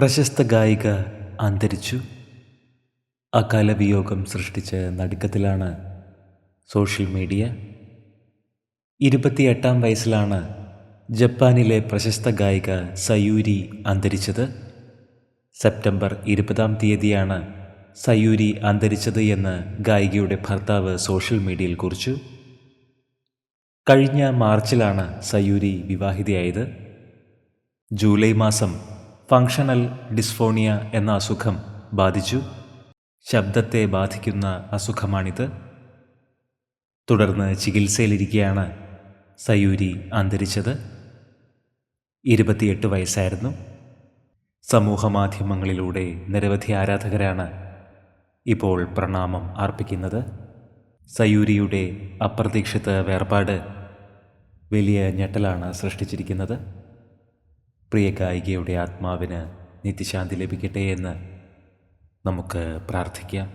പ്രശസ്ത ഗായിക അന്തരിച്ചു. അകാല വിയോഗം സൃഷ്ടിച്ച നടുക്കത്തിലാണ് സോഷ്യൽ മീഡിയ. ഇരുപത്തിയെട്ടാം വയസ്സിലാണ് ജപ്പാനിലെ പ്രശസ്ത ഗായിക സയൂരി അന്തരിച്ചത്. സെപ്റ്റംബർ ഇരുപതാം തീയതിയാണ് സയൂരി അന്തരിച്ചത് എന്ന് ഗായികയുടെ ഭർത്താവ് സോഷ്യൽ മീഡിയയിൽ കുറിച്ചു. കഴിഞ്ഞ മാർച്ചിലാണ് സയൂരി വിവാഹിതയായത്. ജൂലൈ മാസം ഫങ്ഷണൽ ഡിസ്ഫോണിയ എന്ന അസുഖം ബാധിച്ചു. ശബ്ദത്തെ ബാധിക്കുന്ന അസുഖമാണിത്. തുടർന്ന് ചികിത്സയിലിരിക്കെയാണ് സയൂരി അന്തരിച്ചത്. ഇരുപത്തിയെട്ട് വയസ്സായിരുന്നു. സമൂഹ മാധ്യമങ്ങളിലൂടെ നിരവധി ആരാധകരാണ് ഇപ്പോൾ പ്രണാമം അർപ്പിക്കുന്നത്. സയൂരിയുടെ അപ്രതീക്ഷിത വേർപാട് വലിയ ഞെട്ടലാണ് സൃഷ്ടിച്ചിരിക്കുന്നത്. പ്രിയ ഗായികയുടെ ആത്മാവിന് നിത്യശാന്തി ലഭിക്കട്ടെ എന്ന് നമുക്ക് പ്രാർത്ഥിക്കാം.